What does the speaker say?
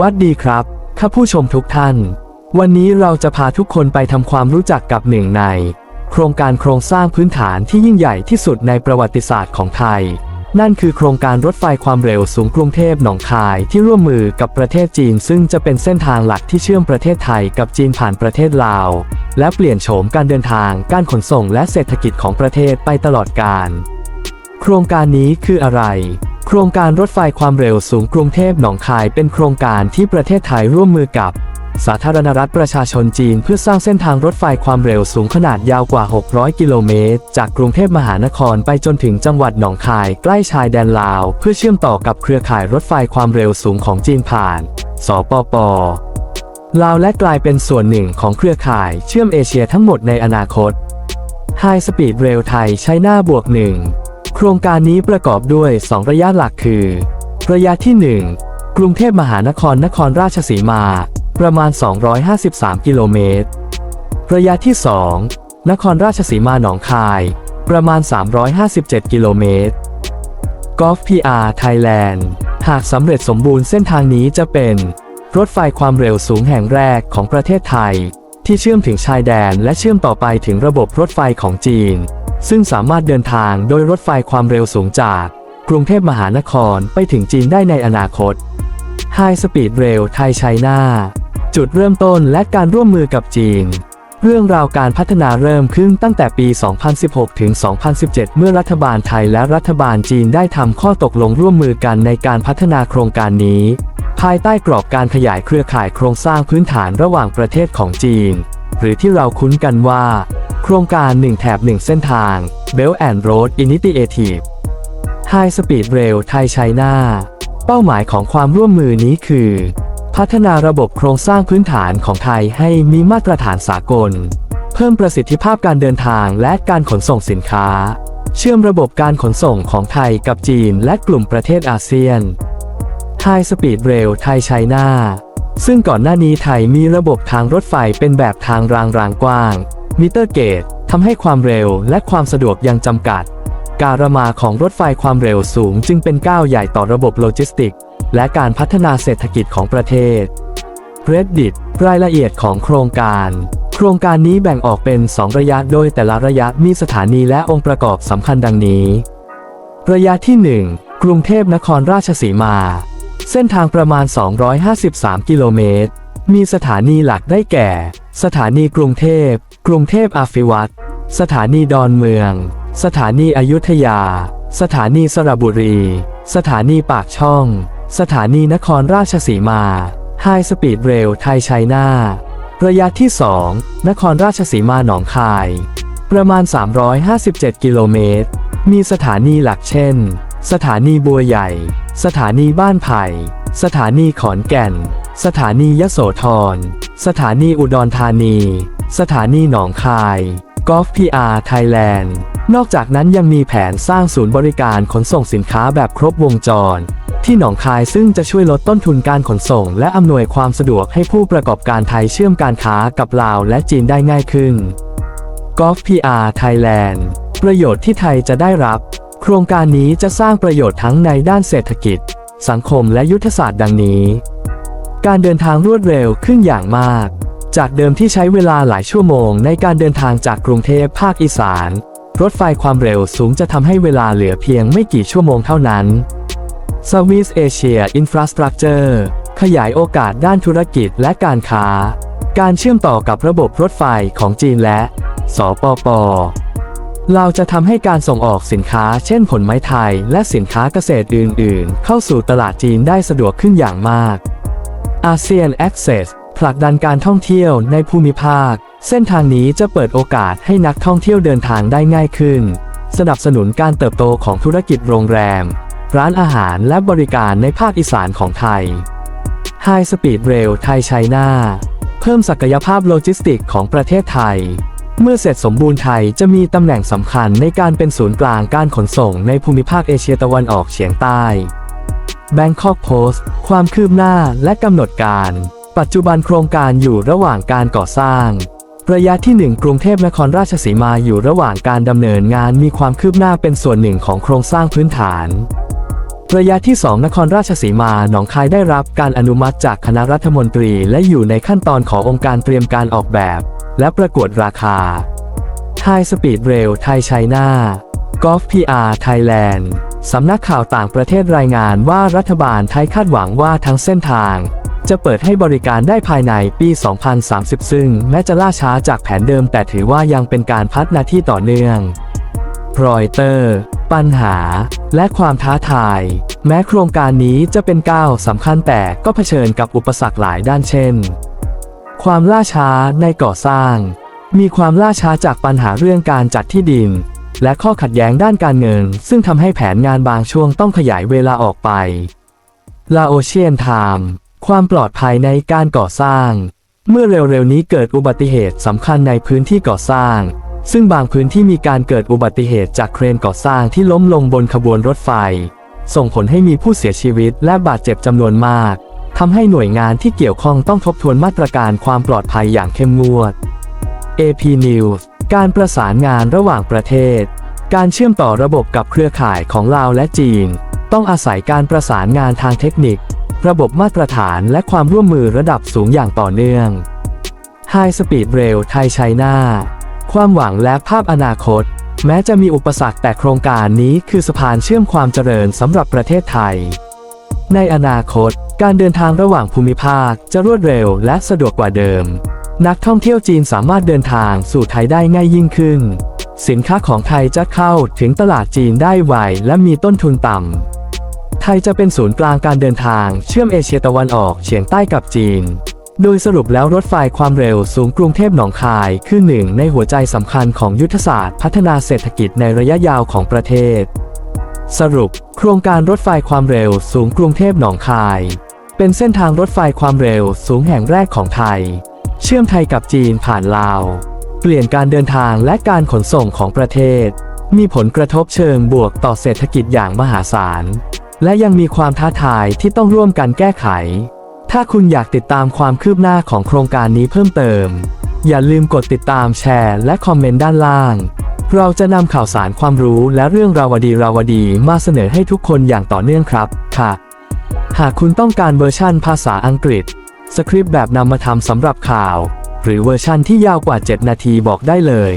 วัดดีครับข้าผู้ชมทุกท่าน วันนี้เราจะพาทุกคนไปทำความรู้จักกับหนึ่งใน โครงการโครงสร้างพื้นฐานที่ยิ่งใหญ่ที่สุดในประวัติศาสตร์ของไทย นั่นคือโครงการรถไฟความเร็วสูงกรุงเทพหนองคายที่ร่วมมือกับประเทศจีน ซึ่งจะเป็นเส้นทางหลักที่เชื่อมประเทศไทยกับจีนผ่านประเทศลาว และเปลี่ยนโฉมการเดินทาง การขนส่งและเศรษฐกิจของประเทศไปตลอดกาลโครงการนี้คืออะไร โครงการรถไฟความเร็วสูงกรุงเทพหนองคายเป็นโครงการที่ประเทศไทยร่วมมือกับ สาธารณรัฐประชาชนจีน เพื่อสร้างเส้นทางรถไฟความเร็วสูงขนาดยาวกว่า 600 กิโลเมตร จากกรุงเทพมหานครไปจนถึงจังหวัดหนองคายใกล้ชายแดนลาว เพื่อเชื่อมต่อกับเครือข่ายรถไฟความเร็วสูงของจีนผ่าน สปปลาวและกลายเป็นส่วนหนึ่งของเครือข่ายเชื่อมเอเชียทั้งหมดในอนาคต High Speed Rail ไทยใช้หน้าบวกหนึ่ง ครงการนี้ประกอบด้วย 2 ระยะหลักคือ ระยะที่ 1 กรุงเทพมหานครนครราชสีมา ประมาณ 253 กิโลเมตร ระยะที่ 2 นครราชสีมาหนองคาย ประมาณ 357 กิโลเมตรกอล์ฟ PR Thailand หากสำเร็จสมบูรณ์เส้นทางนี้จะเป็น รถไฟความเร็วสูงแห่งแรกของประเทศไทย ที่เชื่อมถึงชายแดนและเชื่อมต่อไปถึงระบบรถไฟของจีน ซึ่งสามารถเดินทางโดยรถไฟความเร็วสูงจาก กรุงเทพมหานครไปถึงจีนได้ในอนาคต High Speed Rail ไทยไชน่าจุดเริ่มต้นและการร่วมมือกับจีน เรื่องราวการพัฒนาเริ่มขึ้นตั้งแต่ปี 2016 ถึง 2017 เมื่อรัฐบาลไทยและรัฐบาลจีนได้ทำข้อตกลงร่วมมือกันในการพัฒนาโครงการนี้ ภายใต้กรอบการขยายเครือข่ายโครงสร้างพื้นฐานระหว่างประเทศของจีน หรือที่เราคุ้นกันว่า โครงการ 1 แถบ 1 เส้นทาง Belt and Road Initiative High Speed Rail ไทยไชน่าเป้าหมายของความร่วมมือนี้คือ พัฒนาระบบโครงสร้างพื้นฐานของไทยให้มีมาตรฐานสากล เพิ่มประสิทธิภาพการเดินทางและการขนส่งสินค้า เชื่อมระบบการขนส่งของไทยกับจีนและกลุ่มประเทศอาเซียน High Speed Rail ไทยไชน่าซึ่งก่อนหน้านี้ไทยมีระบบทางรถไฟเป็นแบบทางรางรางกว้าง มิเตอร์เกตทำให้ความเร็วและความสะดวกยังจำกัด การมาของรถไฟความเร็วสูงจึงเป็นก้าวใหญ่ต่อระบบโลจิสติก และการพัฒนาเศรษฐกิจของประเทศ Reddit รายละเอียดของโครงการ โครงการนี้แบ่งออกเป็น 2 ระยะโดยแต่ละระยะมีสถานีและองค์ประกอบสำคัญดังนี้ ระยะที่ 1 กรุงเทพนครราชสีมา เส้นทางประมาณ 253 กิโลเมตร มีสถานีหลักได้แก่ สถานีกรุงเทพ กรุงเทพอาฟิวัตสถานีดอนเมือง สถานีอยุธยา สถานีสระบุรี สถานีปากช่อง สถานีนครราชสีมา High Speed Rail ไทยไชน่าระยะที่ 2 นครราชสีมาหนองคาย ประมาณ 357 กิโลเมตร มีสถานีหลักเช่น สถานีบัวใหญ่ สถานีบ้านไผ่ สถานีขอนแก่น สถานียโสธร สถานีอุดรธานี สถานีหนองคายกอล์ฟพีอาร์ไทยแลนด์นอกจากนั้นยังมีแผนสร้างศูนย์บริการขนส่งสินค้าแบบครบวงจร ที่หนองคายซึ่งจะช่วยลดต้นทุนการขนส่ง และอำนวยความสะดวกให้ผู้ประกอบการไทยเชื่อมการค้ากับลาวและจีนได้ง่ายขึ้นกอล์ฟพีอาร์ไทยแลนด์ประโยชน์ที่ไทยจะได้รับ โครงการนี้จะสร้างประโยชน์ทั้งในด้านเศรษฐกิจ สังคมและยุทธศาสตร์ดังนี้ การเดินทางรวดเร็วขึ้นอย่างมาก จากเดิมที่ใช้เวลาหลายชั่วโมงในการเดินทางจากกรุงเทพภาคอีสาน รถไฟความเร็วสูงจะทำให้เวลาเหลือเพียงไม่กี่ชั่วโมงเท่านั้น Southeast Asia Infrastructure ขยายโอกาสด้านธุรกิจและการค้า การเชื่อมต่อกับระบบรถไฟของจีนและ สปปเราจะทำให้การส่งออกสินค้าเช่นผลไม้ไทย และสินค้าเกษตรอื่น ๆ เข้าสู่ตลาดจีนได้สะดวกขึ้นอย่างมากอาเซียน Access ผลักดันการท่องเที่ยวในภูมิภาค เส้นทางนี้จะเปิดโอกาสให้นักท่องเที่ยวเดินทางได้ง่ายขึ้น สนับสนุนการเติบโตของธุรกิจโรงแรม ร้านอาหารและบริการในภาคอีสานของไทย High Speed Rail ไทยไชน่าเพิ่มศักยภาพโลจิสติกของประเทศไทย เมื่อเสร็จสมบูรณ์ไทยจะมีตำแหน่งสำคัญในการเป็นศูนย์กลางการขนส่งในภูมิภาคเอเชียตะวันออกเฉียงใต้ Bangkok Post ความคืบหน้าและกำหนดการ ปัจจุบันโครงการอยู่ระหว่างการก่อสร้าง ระยะที่ 1 กรุงเทพนครราชสีมาอยู่ระหว่างการดำเนินงานมีความคืบหน้าเป็นส่วนหนึ่งของโครงสร้างพื้นฐาน ระยะที่ 2 นครราชสีมาหนองคายได้รับการอนุมัติจากคณะรัฐมนตรี และอยู่ในขั้นตอนขององค์การเตรียมการออกแบบ และประกวดราคาไทยสปีดเรลไทยไชน่ากอล์ฟพีอาร์ไทยแลนด์สำนักข่าวต่างประเทศรายงานว่ารัฐบาลไทยคาดหวังว่าทั้งเส้นทาง จะเปิดให้บริการได้ภายในปี 2030 ซึ่งแม้จะล่าช้าจากแผนเดิมแต่ถือว่ายังเป็นการพัฒนาที่ต่อเนื่อง รอยเตอร์ ปัญหา และความท้าทาย แม้โครงการนี้จะเป็นก้าวสำคัญแต่ก็เผชิญกับอุปสรรคหลายด้านเช่น ความล่าช้าในก่อสร้าง มีความล่าช้าจากปัญหาเรื่องการจัดที่ดิน และข้อขัดแย้งด้านการเงิน ซึ่งทำให้แผนงานบางช่วงต้องขยายเวลาออกไปลาโอเชียนไทม์ความปลอดภัยในการก่อสร้าง เมื่อเร็วๆนี้เกิดอุบัติเหตุสำคัญในพื้นที่ก่อสร้าง ซึ่งบางพื้นที่มีการเกิดอุบัติเหตุจากเครนก่อสร้างที่ล้มลงบนขบวนรถไฟ ส่งผลให้มีผู้เสียชีวิตและบาดเจ็บจำนวนมากทำให้หน่วยงานที่เกี่ยวข้องต้องทบทวนมาตรการความปลอดภัยอย่างเข้มงวด AP News การประสานงานระหว่างประเทศ การเชื่อมต่อระบบกับเครือข่ายของลาวและจีน ต้องอาศัยการประสานงานทางเทคนิค ระบบมาตรฐานและความร่วมมือระดับสูงอย่างต่อเนื่อง High Speed Rail ไทยไชน่า ความหวังและภาพอนาคต แม้จะมีอุปสรรคแต่โครงการนี้คือสะพานเชื่อมความเจริญสำหรับประเทศไทย ในอนาคต การเดินทางระหว่างภูมิภาคจะรวดเร็วและสะดวกกว่าเดิม นักท่องเที่ยวจีนสามารถเดินทางสู่ไทยได้ง่ายยิ่งขึ้น สินค้าของไทยจะเข้าถึงตลาดจีนได้ไวและมีต้นทุนต่ำไทยจะเป็นศูนย์กลางการเดินทางเชื่อมเอเชียตะวันออกเฉียงใต้กับจีน โดยสรุปแล้วรถไฟความเร็วสูงกรุงเทพหนองคาย คือหนึ่งในหัวใจสำคัญของยุทธศาสตร์พัฒนาเศรษฐกิจในระยะยาวของประเทศ สรุป โครงการรถไฟความเร็วสูงกรุงเทพหนองคาย เป็นเส้นทางรถไฟความเร็วสูงแห่งแรกของไทย เชื่อมไทยกับจีนผ่านลาว เปลี่ยนการเดินทางและการขนส่งของประเทศ มีผลกระทบเชิงบวกต่อเศรษฐกิจอย่างมหาศาล และยังมีความท้าทายที่ต้องร่วมกันแก้ไข ถ้าคุณอยากติดตามความคืบหน้าของโครงการนี้เพิ่มเติม อย่าลืมกดติดตามแชร์และคอมเมนต์ด้านล่าง เราจะนำข่าวสารความรู้และเรื่องราวดีราวดีมาเสนอให้ทุกคนอย่างต่อเนื่องครับ ค่ะ หากคุณต้องการเวอร์ชั่นภาษาอังกฤษ สคริปต์แบบนำมาทำสำหรับข่าว หรือเวอร์ชั่นที่ยาวกว่า 7 นาทีบอกได้เลย